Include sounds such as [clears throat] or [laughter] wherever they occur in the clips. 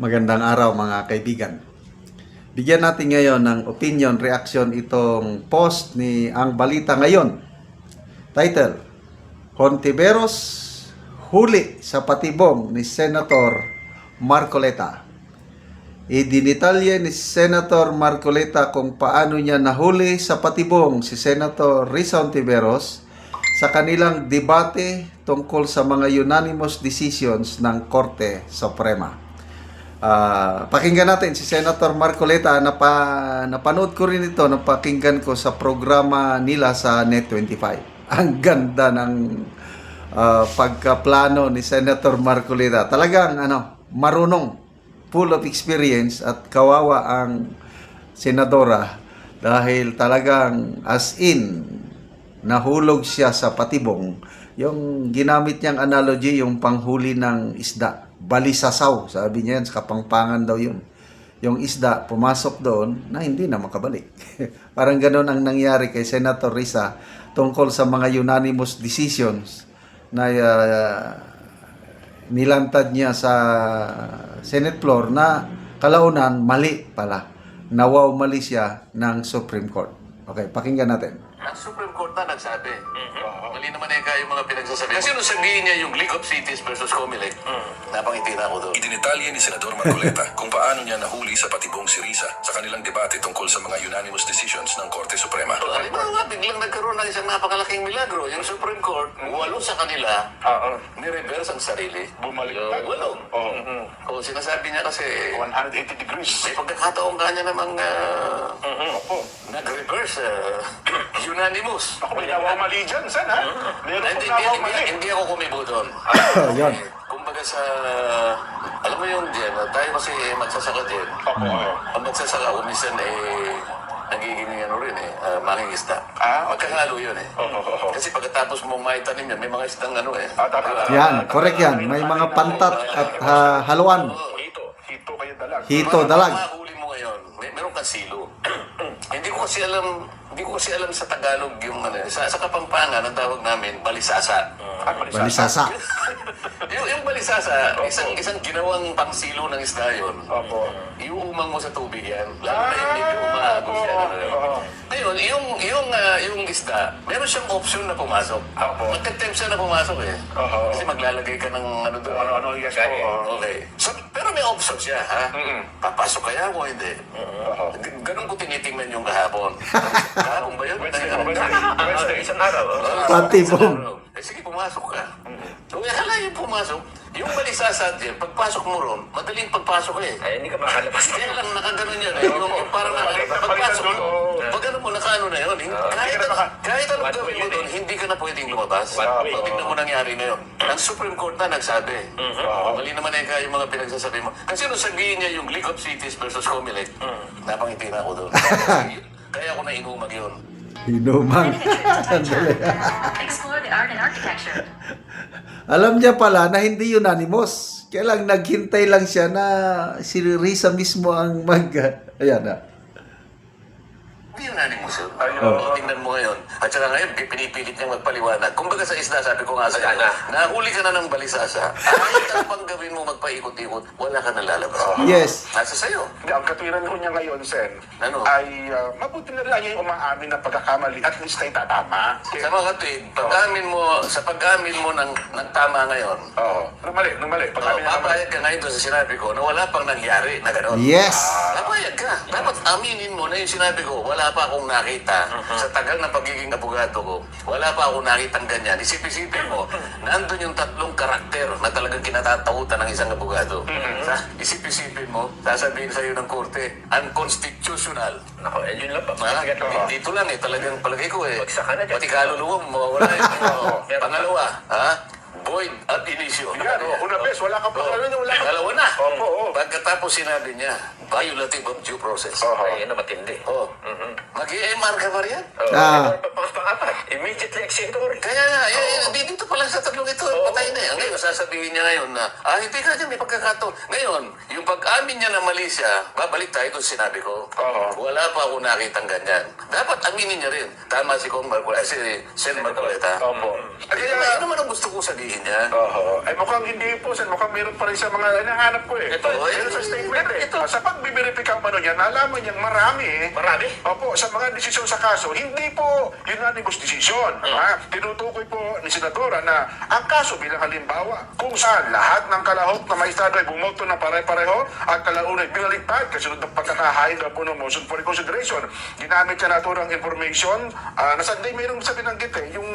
Magandang araw mga kaibigan. Bigyan natin ngayon ng opinion, reaction itong post ni Ang Balita Ngayon. Title, Hontiveros huli sa patibong ni Senator Marcoleta. Idinitalye ni Senator Marcoleta kung paano niya nahuli sa patibong si Senator Risa Hontiveros sa kanilang debate tungkol sa mga unanimous decisions ng Korte Suprema. Ah, pakinggan natin si Senator Marcoleta napa napanood ko rin ito napakinggan ko sa programa nila sa Net25. [laughs] Ang ganda ng ah, pagkaplano ni Senator Marcoleta. Talagang ano, marunong, full of experience at kawawa ang senadora dahil talagang as in nahulog siya sa patibong. Yung ginamit niyang analogy, yung panghuli ng isda. Balisasaw, sabi niya yan, sa kapangpangan daw yun. Yung isda, pumasok doon na hindi na makabalik. [laughs] Parang ganun ang nangyari kay Senator Risa tungkol sa mga unanimous decisions na uh, nilantad niya sa Senate floor na kalaunan mali pala. Nawaw mali siya ng Supreme Court. Okay, pakinggan natin. Ang Supreme Court na nagsabi. Mali naman eh kayo mga pinagsasabi. Kasi nung sabihin niya yung League of Cities versus Comelec, napangiti na ako doon. Idinitalye ni Senador Marcoleta kung paano niya nahuli sa patibong si Risa sa kanilang debate tungkol sa mga unanimous decisions ng Korte Suprema. Halimbawa, biglang nagkaroon ng isang napakalaking milagro. Yung Supreme Court, walo sa kanila, ni-reverse ang sarili. Bumalik Yung tayo. Walo. Oo. Kung sinasabi niya kasi, 180 degrees. may pagkakataon ka niya namang ah, Opo. nag-reverse, ah, [clears throat] [clears throat] unanimous. Ako, may nawaw mali dyan, Sen, ha? Meron Hindi, pong hindi, nawaw hindi, mali. hindi ako kumibo doon. Yan. Kumbaga sa, alam mo yung dyan, tayo kasi magsasaka din. Opo. oo. Ang magsasaka, kumisan eh, nagiging ano rin eh, uh, mangingisda. Ah, okay. Magkahalo yun eh. Oo, oo, oo. Kasi pagkatapos mo maitanim yan, may mga isdang ano eh. Ah, tama. Yan, correct yan. May mga pantat at ah, haluan. Hito. Hito kayo dalag. Hito dalag. Ang mahuli mo ngayon, may, meron kang silo. Ko kasi alam, hindi ko kasi alam sa Tagalog yung ano, sa, sa Kapampangan, ang tawag namin, balisasa. Ah, balisasa. Balisasa. [laughs] yung, yung balisasa, isang isang ginawang pangsilo ng isda yun. Opo. Iuumang mo sa tubig yan. Lalo na yung medyo umaagos yan. ano. oo. Ngayon, yung, yung, ah, yung isda, meron siyang option na pumasok. Opo. Magka-tempt siya na pumasok eh. Oo. Kasi maglalagay ka ng ano doon. Ano-ano, yes po. Okay. So, pero may option siya, ha? Mm-mm. Papasok kaya o hindi? Oo. Ganun ko tinitingnan yung kahapon. [laughs] kahapon ba yun? Wednesday, Ay? Wednesday, Wednesday. Isang araw. Oo. Patibong. Isang araw. Eh sige, pumasok ka. So, akala yung pumasok, yung balisasa dyan, pagpasok mo ron, madaling pagpasok eh. Ay, hindi ka makalabas. Kaya lang nakaganon yan eh. Yung, yung parang naka, pagpasok mo, pag ano mo, nakaano na yun. Hindi, kahit, na kahit One gawin mo doon, hindi ka na pwedeng lumabas. O, tignan mo nangyari na yun. Ang Supreme Court na nagsabi. Mali naman eh kayo mga pinagsasabi mo. Kasi nung sabihin niya yung League of Cities versus Comelec, napangiti na ako doon. [laughs] Kaya ako na inumag yun. Hinumang. [laughs] Sandali. Explore the art and architecture. Alam niya pala na hindi unanimous. Kaya lang naghintay lang siya na si Risa mismo ang mag... Ayan na. Hindi unanimous. Oo, tingnan mo ngayon. At saka ngayon, pinipilit niyang magpaliwanag. Kumbaga sa isda, sabi ko nga sa na. nahuli ka na ng balisasa, kahit ano pang gawin mo magpaikot-ikot, wala ka na lalabas. Yes. Nasa sayo. Hindi, ang katwiran ko niya ngayon, Sen, Ano? ay uh, mabuti na rin niya yung umaamin ng pagkakamali at least ay tatama. Sa mga katwid, pag-amin mo, sa pag-amin mo ng, ng tama ngayon, Oo. Nung mali, nung mali. oh, Pagkamin na papayag ka ngayon doon sa sinabi ko na wala pang nangyari na gano'n. Yes. Papayag ka. Dapat aminin mo na yung sinabi ko, wala pa akong nakita sa tagal na pagiging abogado ko, wala pa akong nakitang ganyan. Isip-isipin mo, nandun yung tatlong karakter na talagang kinatatakutan ng isang abogado. Sa, isip-isipin mo, sasabihin sa'yo ng korte, unconstitutional. Nako, eh, yun lang pa. Ah, dito lang eh, talagang palagay ko eh. Pati kaluluwa mo, mawawala eh. [laughs] Oo. Pangalawa, ha? Void ab initio. Yan, oh, una bes, wala ka pa. Oo. Ano, wala ka Dalawa na. Opo, oo. Pagkatapos sinabi niya, violative of due process. Oo. Ay, yun na matindi. Oh. Mag-EMR ka ba riyan? Oh, Ah. Pang-apat. Immediately executory. Kaya nga, eh, eh, dito pa lang sa tatlong ito, patay na yan. Ngayon, sasabihin niya ngayon na, ah, hindi ka dyan, may pagkakataon. Ngayon, yung pag-amin niya na mali siya, babalik tayo kung sinabi ko. Oo. Wala pa ako nakitang ganyan. Dapat aminin niya rin. Tama si Kong Marcoleta, si Sen Marcoleta. Opo. Kaya ano naman ang gusto kong sabihin niya. Oho. Ay mukhang hindi po, sir. Mukhang meron pa rin sa mga hinahanap ko eh. Ito, meron sa statement eh. ito. Sa pagbiberipika mo niya, nalaman niyang marami eh. Marami? Opo, sa mga desisyon sa kaso, hindi po unanimous decision. Ha? Tinutukoy po ni Senadora na ang kaso bilang halimbawa, kung saan lahat ng kalahok na maestrado ay bumoto na pare-pareho at kalauna ay pinaliktad kasunod ng pagkakahain daw po ng motion for reconsideration. Ginamit siya naturang information ah, na sanday mayroong sa binanggit eh, yung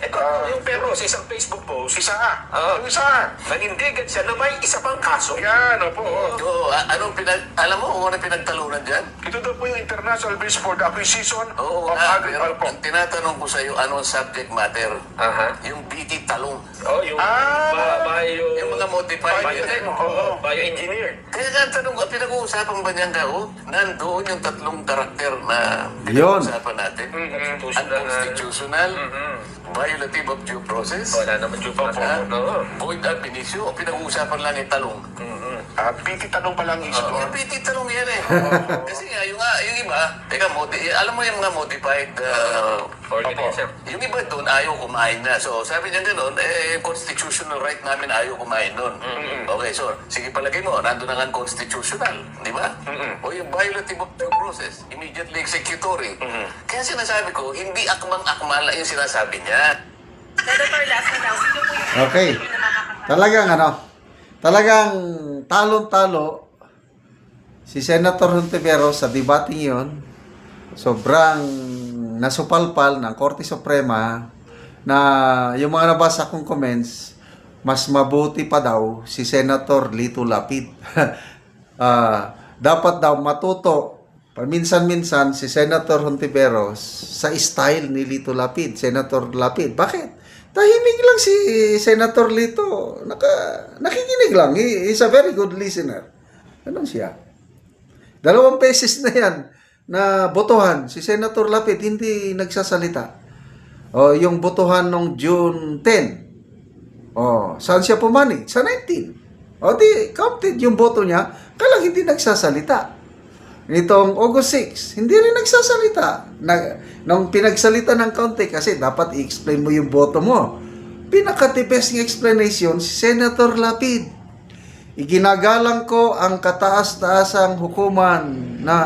Ito, ah, yung pero sa isang Facebook post, isa ah, Oo. yung isa. nanindigan siya na may isa pang kaso. Yan, opo. Oo, a- anong pinag... Alam mo kung ano pinagtalunan dyan? Ito daw po yung International Base for the Acquisition Oo of nga, Agri... pero Opo. ang tinatanong ko sa iyo, anong subject matter? Aha. Yung BT talong. Oh, yung Ah. ba, bio, Yung mga modified. bio, yun. oh, bio-engineer. Kaya nga ang tanong ko, pinag-uusapan ba niyan ka, oh? Nandoon yung tatlong karakter na Yun. pinag-uusapan natin. Constitutional. Unconstitutional, violative of due process, Wala naman due ha? Oo. void ab initio, o pinag-uusapan lang yung talong. Ah, PT tanong pa lang isa doon. Yung BT talong yan eh. Kasi nga, yung, ah, yung iba, teka, modi- alam mo yung mga modified uh, Organism. Yung iba doon ayaw kumain na. So sabi niya gano'n, eh, constitutional right namin ayaw kumain doon. Okay, so sige palagay mo, nandun na nga constitutional, di ba? O yung violative of due process, immediately executory. Kaya sinasabi ko, hindi akmang-akmala yung sinasabi niya. Senator, last na daw. Sino po yung Okay. Talagang ano, talagang talon-talo si Senator Hontiveros sa debating yon. Sobrang nasupalpal ng Korte Suprema na yung mga nabasa kong comments, mas mabuti pa daw si Senator Lito Lapid. [laughs] Ah, dapat daw matuto paminsan-minsan si Senator Hontiveros sa style ni Lito Lapid, Senator Lapid. Bakit? Tahimik lang si Senator Lito. Naka, nakikinig lang. He, he's a very good listener. Ganun siya. Dalawang beses na yan na botohan. Si Senator Lapid hindi nagsasalita. O, yung botohan nung June 10. O, saan siya pumani? Sa 19. O, di, counted yung boto niya. Kaya hindi nagsasalita. Nitong August 6, hindi rin nagsasalita. Na, nung pinagsalita ng kaunti, kasi dapat i-explain mo yung boto mo. Pinaka-the-best ng explanation, si Senator Lapid. Iginagalang ko ang kataas-taasang hukuman na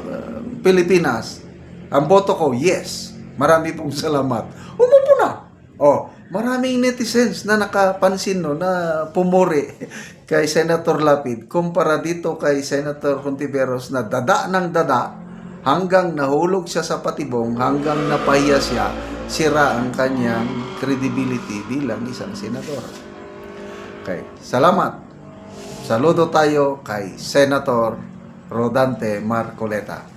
uh, Pilipinas. Ang boto ko, yes. Marami pong salamat. Umupo na. Oh, maraming netizens na nakapansin no na pumuri [laughs] kay Senator Lapid kumpara dito kay Senator Hontiveros na dada ng dada hanggang nahulog siya sa patibong hanggang napahiya siya sira ang kanyang credibility bilang isang senador. Okay, salamat. Saludo tayo kay Senator Rodante Marcoleta.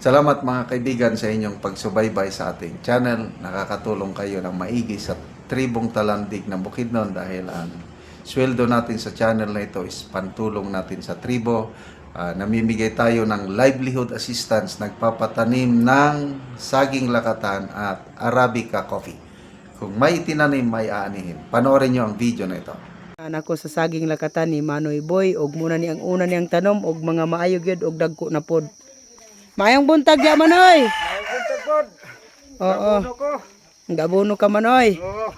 Salamat mga kaibigan sa inyong pagsubaybay sa ating channel. Nakakatulong kayo ng maigi sa tribong talandig ng Bukidnon dahil ang sweldo natin sa channel na ito is pantulong natin sa tribo. Ah, namimigay tayo ng livelihood assistance, nagpapatanim ng saging lakatan at Arabica coffee. Kung may itinanim, may aanihin. Panoorin nyo ang video na ito. Anak ko sa saging lakatan ni Manoy Boy og muna ni ang una niyang tanom og mga maayog yun og dagko na pod. Mayang buntag ya Manoy. Mayang buntag pod. Oo. Gabuno ka Manoy. Oo.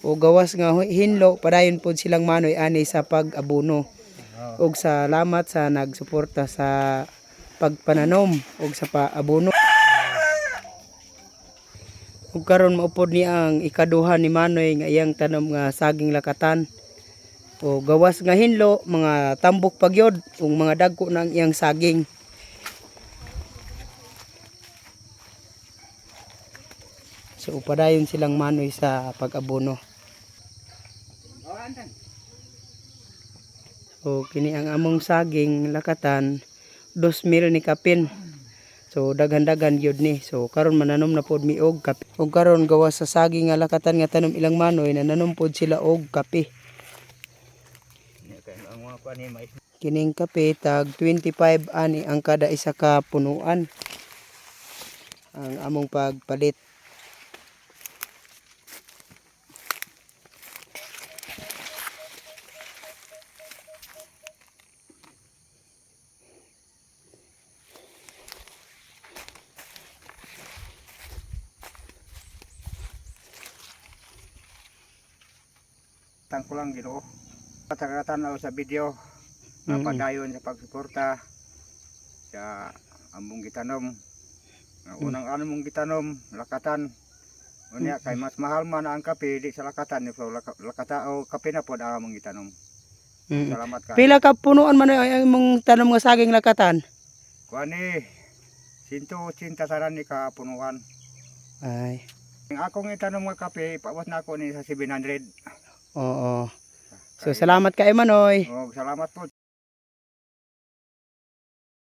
O gawas nga hinlo padayon pod silang Manoy ani sa pag-abuno. Og salamat sa nagsuporta sa pagpananom og sa paabuno. Ug karon maupod ni ang ikaduha ni Manoy nga iyang tanom nga saging lakatan. O gawas nga hinlo, mga tambok pagyod, ug mga dagko ng iyang saging. So upadayon silang Manoy sa pag-abono. O kini ang among saging lakatan 2,000 ni kapin. So daghan-daghan gyud ni. So karon mananom na pod mi og kape. Og karon gawas sa saging nga lakatan nga tanom ilang manoy nananom pod sila og kape. Kining kape tag 25 ani ang kada isa ka punuan. Ang among pagpalit. Salamatan ko lang Ginoo. Patagatan sa video napadayon sa pagsuporta sa among gitanom. Ang unang ano mong gitanom, lakatan. Unya kay mas mahal man ang kape di sa lakatan ni so laka- lakata o kape na pod ang among gitanom. Mm. Salamat ka. Pila ka punuan man ay imong tanom nga saging lakatan? Kuani 180 taran ni ka punuan. Ay. Ang akong itanom nga kape, ipawas na ako ni sa 700. Oo. So salamat kay Manoy. O, salamat po